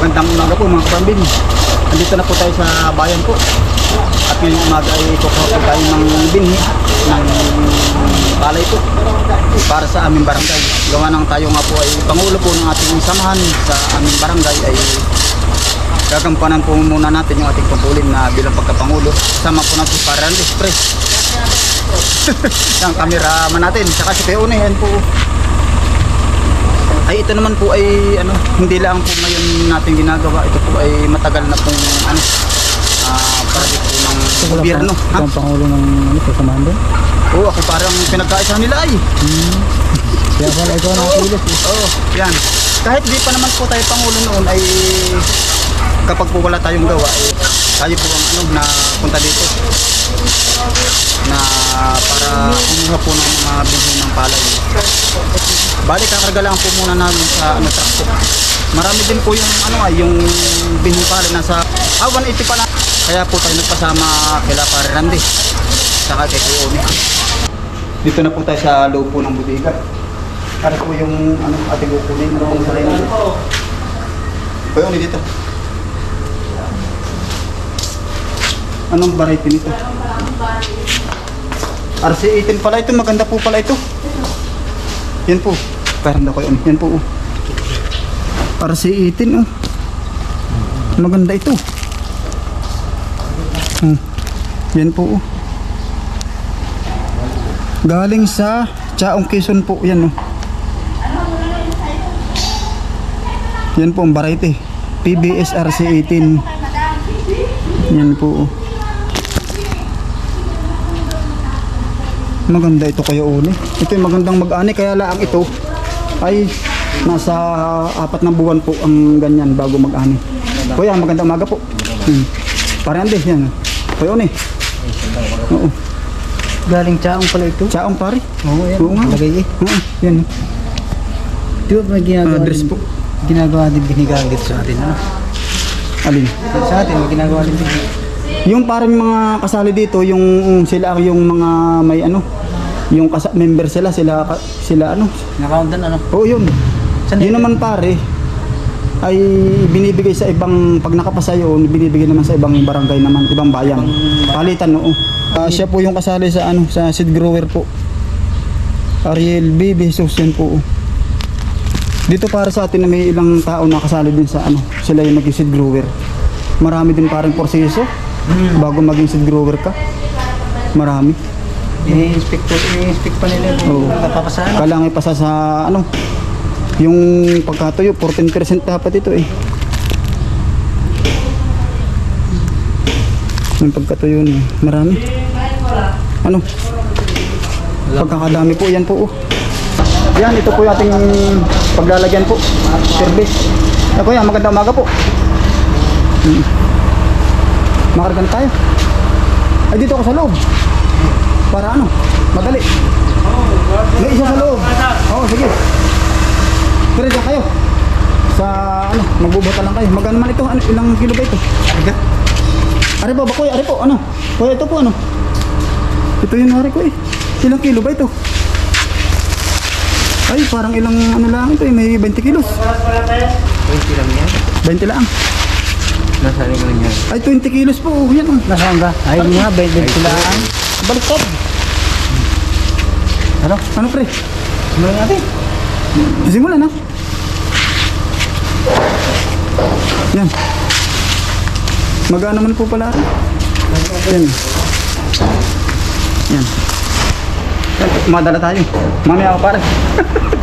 Magandang umaga po mga kapambin. Andito na po tayo sa bayan po. At ngayong umaga ay kukuha po tayo ng binhi ng palay po para sa aming barangay. Gawa ng tayo nga po ay pangulo po ng ating samahan sa aming barangay ay gagampanan po muna natin yung ating tungkulin na bilang pagkapangulo. Sama po natin si Paran Express. Ang kameraman natin. Saka si Une, yan po. Ay ito naman po ay ano, hindi lang po ngayon natin ginagawa. Ito po ay matagal na pong ano, ah project po ng gobyerno. Ha? Ang pangulo ng ano, kasamahan doon? Oo, ako parang pinagkaisa nila ay. Kaya pala ikaw nakakilos eh. Oo, yan. Kahit di pa naman po tayo pangulo noon ay kapag po wala tayong gawa ay tayo po ang ano na punta dito na para kumuha po ng mga bilhin ng palay. Balik kakarga lang po muna namin sa ano truck po. Marami din po yung ano ay yung bilhin palay nasa ah 180 pala. Kaya po tayo nagpasama kila Pare Randy saka kay Kuya. Dito na po tayo sa loob po ng bodega. Para po yung ano, ating kukunin. Ano pong salay natin? Kuya Oni dito. Anong variety nito? RC18 pala ito. Maganda po pala ito. Yan po. Parang ako yun. Yan po. oh. RC18 oh. Maganda ito. Hmm. Yan po oh. Galing sa Chaong Quezon po. Yan oh. Yan po ang variety. PBS RC18. Yan po Maganda ito kaya uni. Ito yung magandang mag-ani kaya lang ito ay nasa apat na buwan po ang ganyan bago mag-ani. Kuya, magandang umaga po. Hmm. Parang hindi, yan. Kuya uni. Oo. Galing Chaong pala ito. Chaong pare. Oo, yan. Oo nga. Lagay eh. Oo, yan. Di ba may ginagawa Ah, dress din- po. Ginagawa din binigang dito sa atin, ano? Alin? Sa atin, may ginagawa din binigang. Yung parang mga kasali dito, yung sila yung mga may ano, yung kasa- member sila, sila sila ano. Nakaundan, ano? Oo, yun. Saan Yun yun? naman pare ay binibigay sa ibang pag nakapasa yun, binibigay naman sa ibang barangay naman, ibang bayan. Palitan oo. Ah, siya po yung kasali sa ano, sa seed grower po. Ariel B. Jesus yan po. Dito para sa atin na may ilang tao na kasali din sa ano, sila yung naging seed grower. Marami din parang proseso bago maging seed grower ka. Marami. I-inspect po, i-inspect pa nila Oo. yung napapasahan. Kailangan ipasa sa ano, yung pagkatuyo, 14% dapat ito eh. Yung pagkatuyo niya, marami. Ano? Pagkakadami po, yan po oh. Yan, ito po yung ating paglalagyan po. Service. Eh, kuya, magandang umaga po. Hmm. Makargan tayo. Ay, dito ako sa loob. Para ano? Madali. May isa sa loob. Oo, sige. Pero dyan kayo. Sa ano, magbubuta lang kayo. Magano man ito? Ano, ilang kilo ba ito? Ari po, bakoy, ari po, ano? Kuya, ito po, ano? Ito yung hari ko eh. Ilang kilo ba ito? Ay, parang ilang ano lang ito eh, may 20 kilos. 20 lang yan. 20 lang. Nasaan ko lang yan? Ay, 20 kilos po. Oh, yan oh. Nasaan ba? Ay, nga, 20 sila. Baliktad. Ano? Ano pre? Simulan natin. Simulan na. Yan. Magana man po pala. Yan. Yan. Madala tayo. Mamaya ako pare.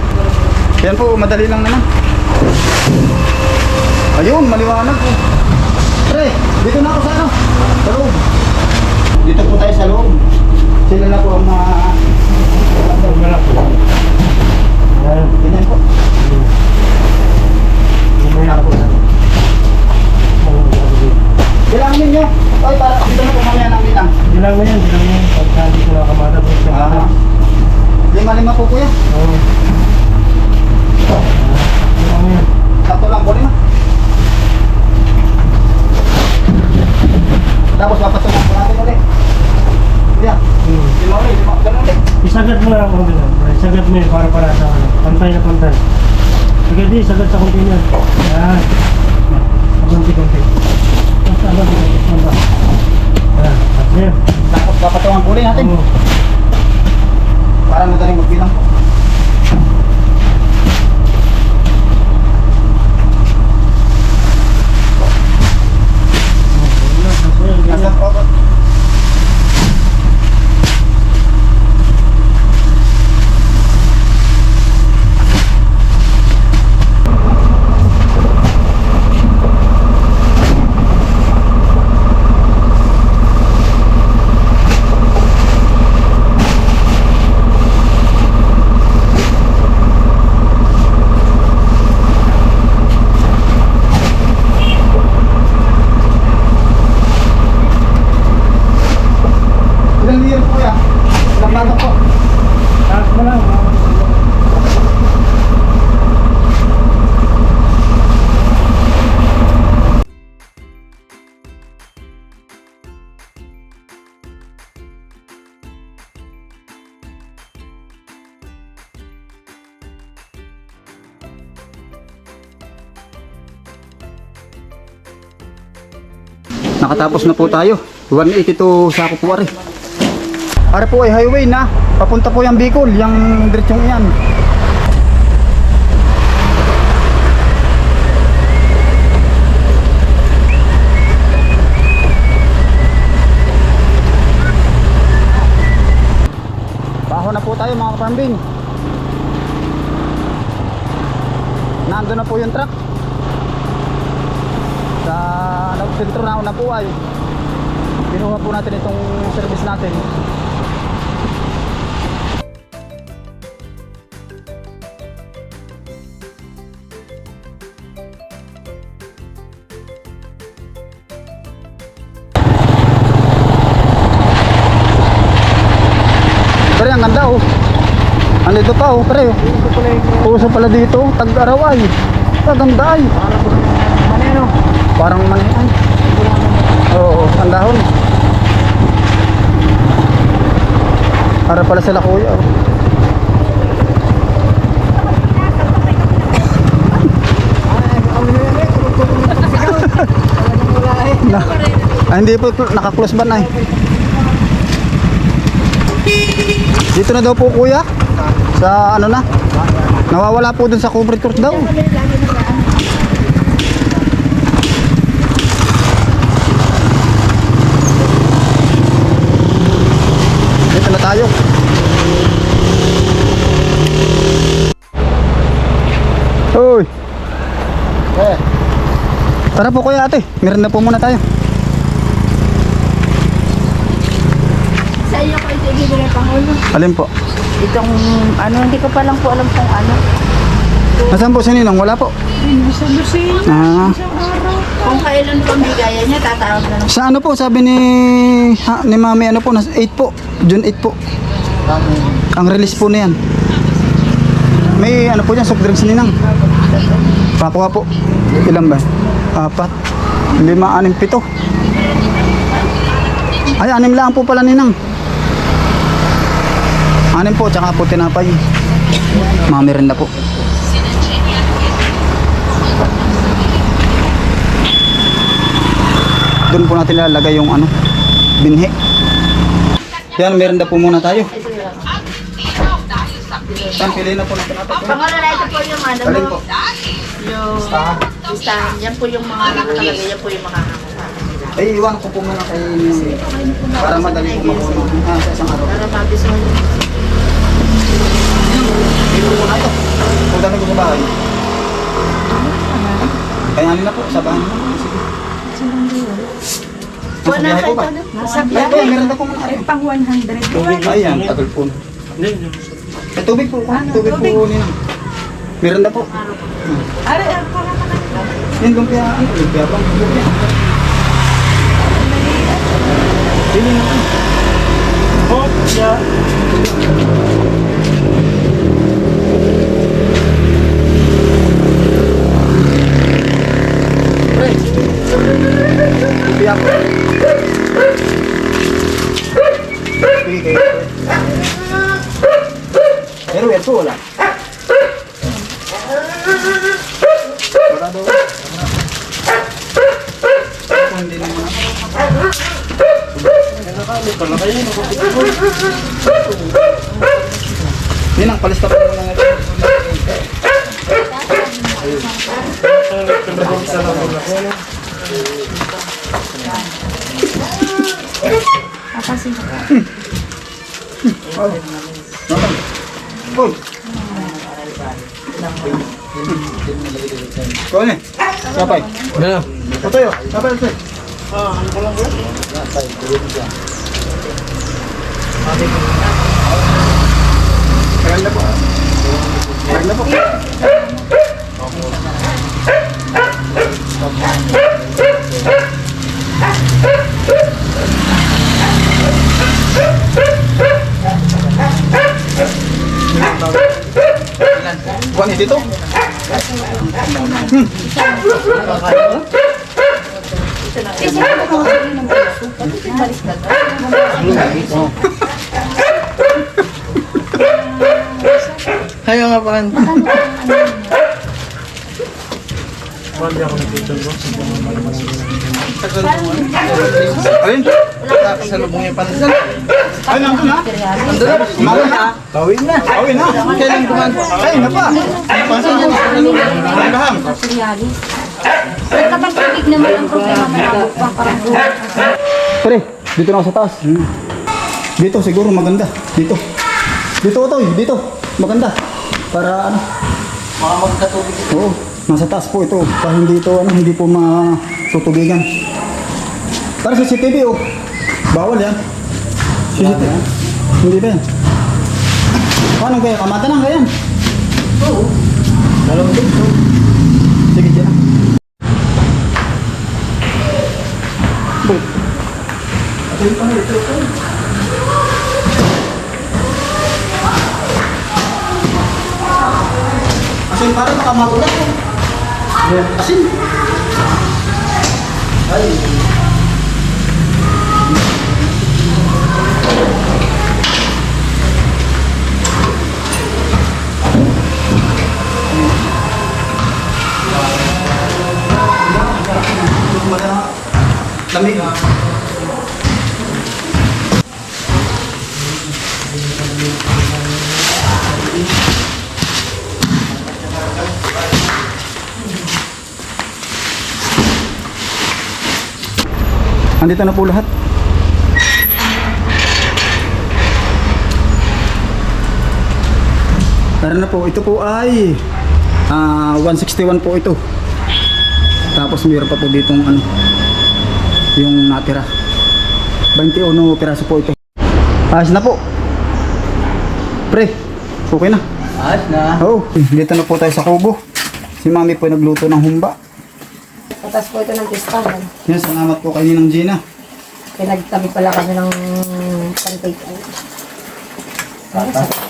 Yan po, madali lang naman. Ayun, maliwanag po. Dito na ako sa ano? Sa loob. Dito po tayo sa loob. Sila na po ang mga... Ganyan po. Bilang ninyo. Ay, para dito na po mamaya ng bilang. Bilang mo yan, bilang mo yan. Pagka hindi ko nakamata po sa Ah. Lima-lima po kuya. Oo. Bilang mo yan. Sakto lang po lima. Tapos papatungan po natin ulit. Kuya, Hmm. lima ulit, lima. Ganun ulit. Isagat mo mo yun para para sa ano. Pantay na pantay. Sige, di, sagad sa container. Yan. Abante-konti. Basta abante-konti. Basta. Yan. At there. Dapat papatungan po natin. Oo. Nakatapos na po tayo. 182 sako po ari. Ari po ay highway na. Papunta po yung Bicol, yung diretsong yan. Baho na po tayo mga kapambing. Nando na po yung truck sa sentro na una po ay kinuha po natin itong service natin Pero ang ganda oh. Andito pa oh, pre. Puso pala dito, tag-araw ay. Ang ganda ay. Parang man ay. Oo, ang dahon. Para pala sila kuya. Oh. na, ah, hindi po naka-close ba na eh. Dito na daw po kuya. Sa ano na? Nawawala po dun sa concrete court daw. Dito na tayo. Hoy. Eh. Tara po kuya ate. Meron na po muna tayo. Sa iyo ko ito ibibigay Pangulo. Alin po? Itong ano, hindi ko pa lang po alam kung ano. Nasaan po si Ninong? Wala po. Sa Lucena. Ah. Kung kailan po ang bigayan niya, tatawag na lang. Sa ano po? Sabi ni ha, ni Mami ano po? Nas 8 po. June 8 po. Ang release po na yan. May ano po dyan, soft drinks ni Ninang. Pakuha po. Ilan ba? Apat. Lima, anim, pito. Ay, anim lang po pala Ninang. Anim po, tsaka po tinapay. Mga merinda po. Doon po natin lalagay yung ano, binhi. Yan, merinda po muna tayo. Yan, pili na po natin natin. Pangulo na ito po yung ano Alin po? yung listahan. Yan po yung mga nakalagay, yan po yung makakakuha. Ay, iwan ko po muna kay para madali po makuha ah, sa isang araw. Para mabisuhan. Dito po na ito. Punta na ko sa bahay. Kaya na po, sa bahay biyahe po ba? Nasa Ay, kuya, meron na po muna. Ay, Pang 100. Ayan, tagal po. Hindi. May tubig po. Tubig po nila. Meron na po. Are, are, para Yan, lumpia. Ay, lumpia bang? Lumpia. Pili na. Oh, yeah. Pre. Lumpia po. Sige kayo. Pero yan po wala. Wala daw. Ako hindi naman ako. Ninang, palista pa muna nga. Uy! Kuha niya. Sapay. Ano? Patayo. Sapay, sapay. Kaya na po. Kaya na po. Buwan dito. Kaya nga pa. Ayun. Sa lubong yung pansan. Ay, nandun ha? Ando na. Mawin na. Tawin na. Awin na. Kailan kuman? Ay, na pa. Pansan mo. Ang. Sa kapag tubig naman ang problema na parang Pre, dito na ako sa taas. Dito siguro maganda. Dito. Dito Otoy, dito. Maganda. Para ano. Mga magkatubig. Oo, nasa taas po ito. Para hindi ito ano, hindi po matutubigan. Para sa CCTV oh. Bawal yan. CCTV. Hindi ba yan? Paano kaya? Kamata na kaya yan? Oo. Dalawang dito. Sige, dyan. Boy. Ito yung pangit. Ito yung Asin para makamagula ko. Asin. Ay. Andito na po lahat. Tara na po. Ito po ay ah 161 po ito. Tapos mayroon pa po ditong ano yung natira. 21 piraso po ito. Ayos na po. Pre, okay na. Ayos na. Oo, dito na po tayo sa kubo. Si mami po nagluto ng humba. Patas po ito ng pistahan. Yan, salamat po kay Ninang Gina. Pinagtabi pala kami ng pancake. Patas.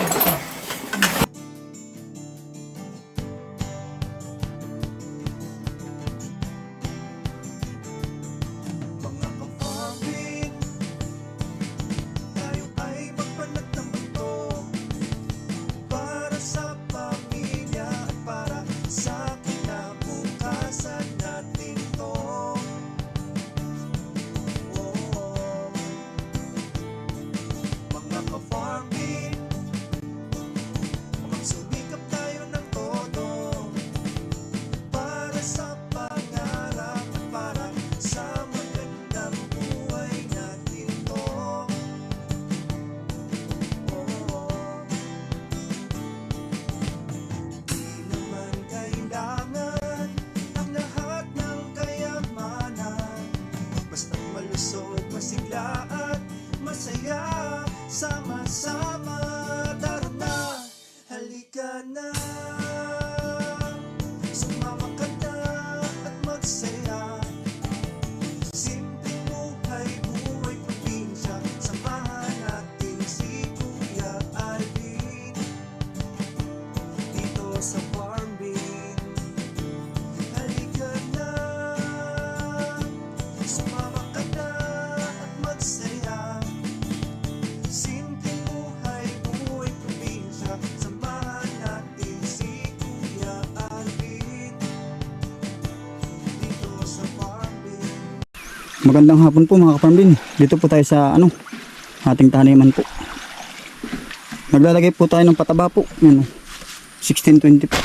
Magandang hapon po mga kaparmbin. Dito po tayo sa ano, ating taniman po. Naglalagay po tayo ng pataba po. Yan o. 1620 po.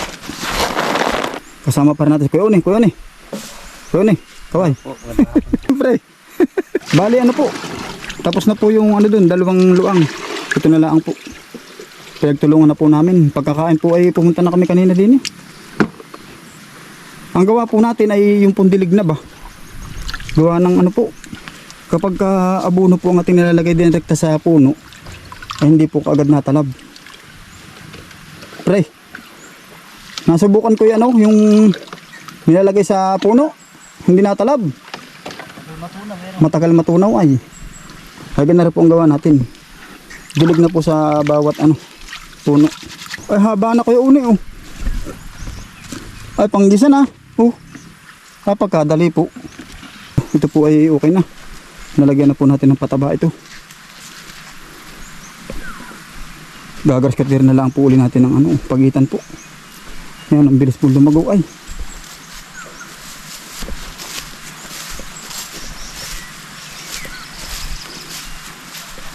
Kasama pa rin natin. Kuya Oni, Kuya Oni. Kuya Oni, kaway. Siyempre. Bali ano po. Tapos na po yung ano dun, dalawang luang. Ito na lang po. Pinagtulungan na po namin. Pagkakain po ay pumunta na kami kanina din eh. Ang gawa po natin ay yung pundilig na ba? Gawa ng ano po. Kapag ka abono po ang ating nilalagay direkta sa puno, ay hindi po kaagad natalab. Pre, nasubukan ko yan oh, yung nilalagay sa puno, hindi natalab. Matagal matunaw ay. Kaya na rin po ang gawa natin. Dilig na po sa bawat ano, puno. Ay haba na yung uni oh. Ay panggisan ah. Oh. Napakadali po. Ito po ay okay na. Nalagyan na po natin ng pataba ito. Gagaras katir na lang po uli natin ng ano, pagitan po. Yan, ang bilis po lumago ay.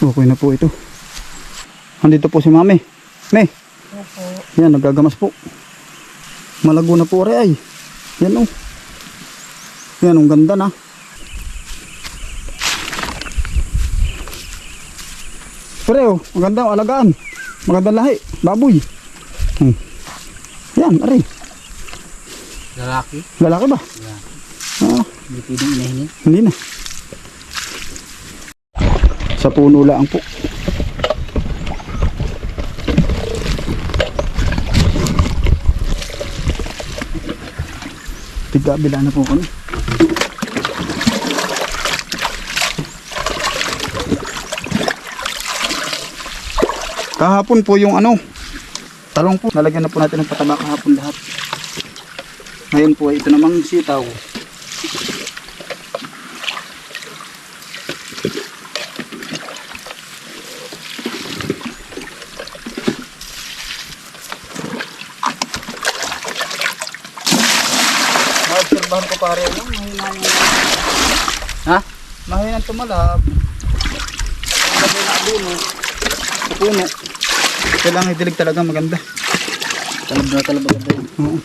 Okay na po ito. Andito po si Mami. Me. Yan, nagagamas po. Malago na po rin ay. Yan oh. Yan, ang ganda na. Pre, oh, maganda ang alagaan. Magandang lahi. Baboy. Hmm. Yan, ari. Lalaki. Lalaki ba? Ah, Hindi pwedeng inahinin. hindi na. Sa puno lang po. Tigabila na po kami. Kahapon po yung ano, talong po. Nalagyan na po natin ng pataba kahapon lahat. Ngayon po ay ito namang sitaw. Maobserbahan ko pare, ano? Mahina yung... Ha? Mahina tumalab. Lagay na abuno. Sa puno. Kailangan idilig talaga maganda. Talab na talab agad. Oo.